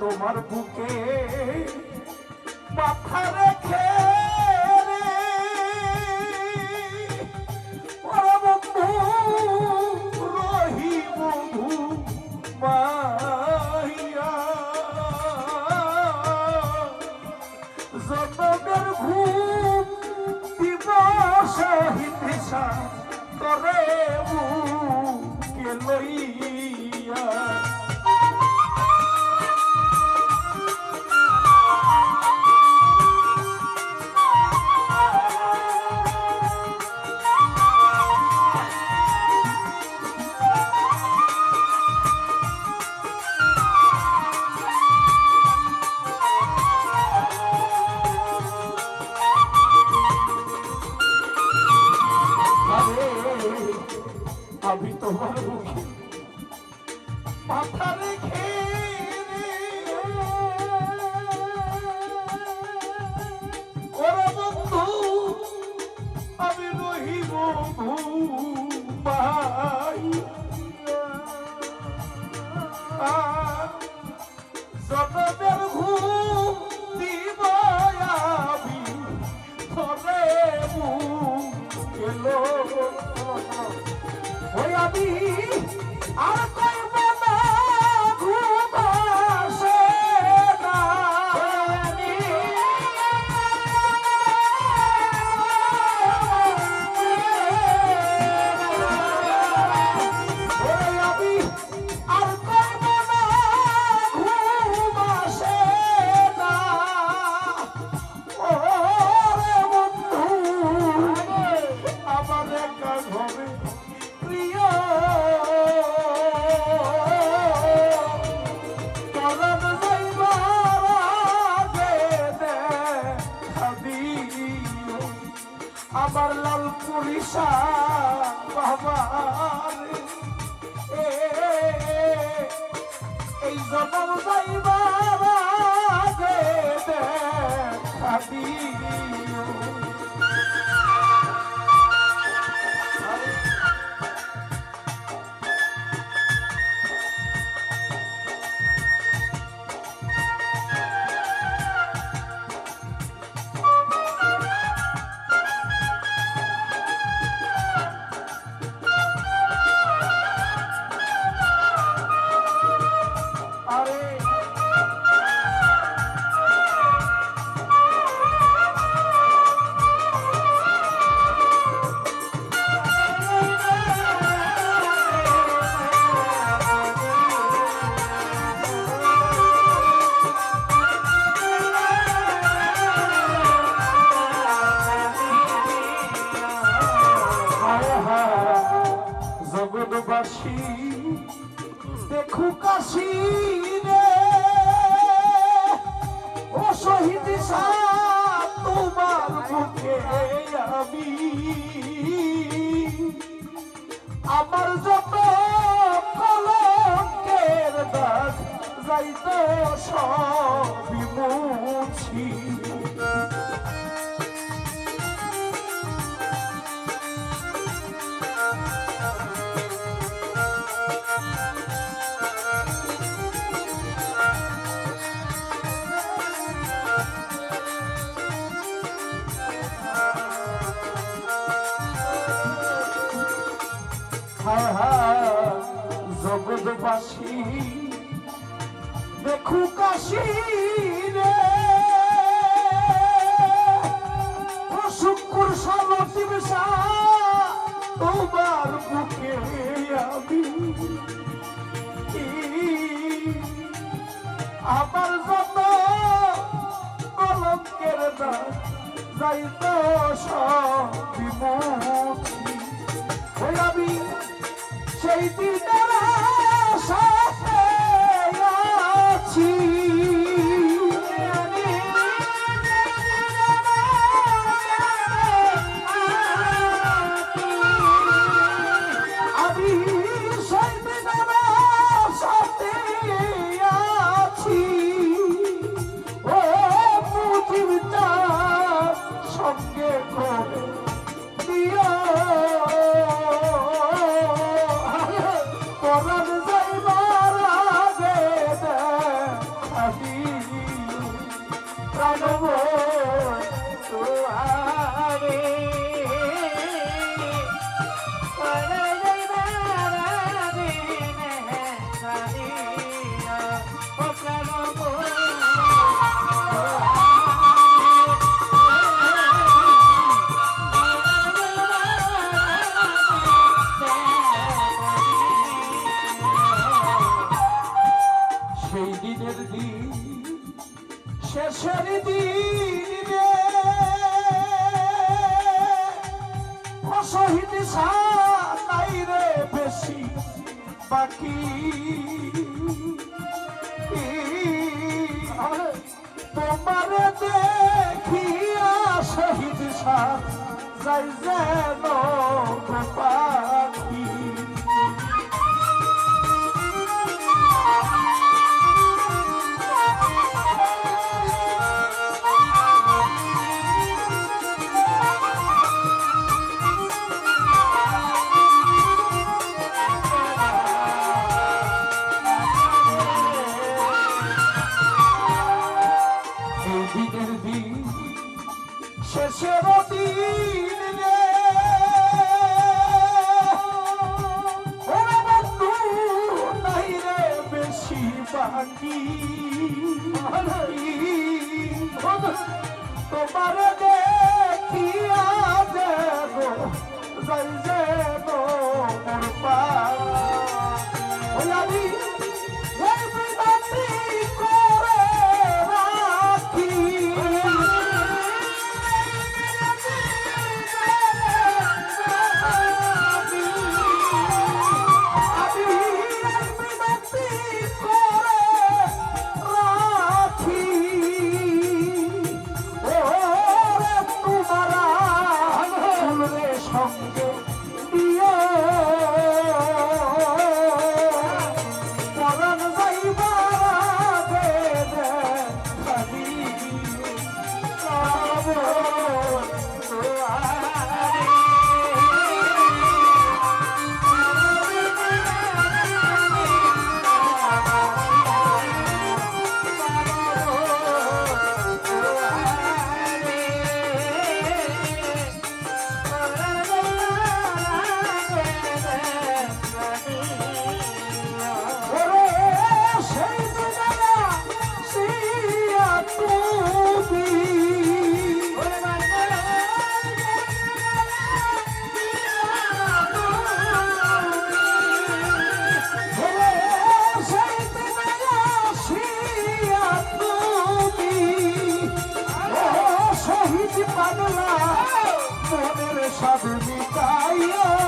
তোমার বুকে মাথার নিশা বাবা। খুকাশি রে ও শহীদ তোমার মুখে আমি। আমার যত কলঙ্কের দাগ যাইতো সব ভালোবাসি দেখু কাশি রে। শুকুর সালতি বিষা তোমার বুকে আমি। আমার যত কলঙ্কের যাইত সব আমি সেই দিন Sosa. হাসি থাকি তোমার দেখিয়া শহীদ সাহ যাই যেন পাখি তোমার দেখিয়া দেব যাই যে তোর পা তাই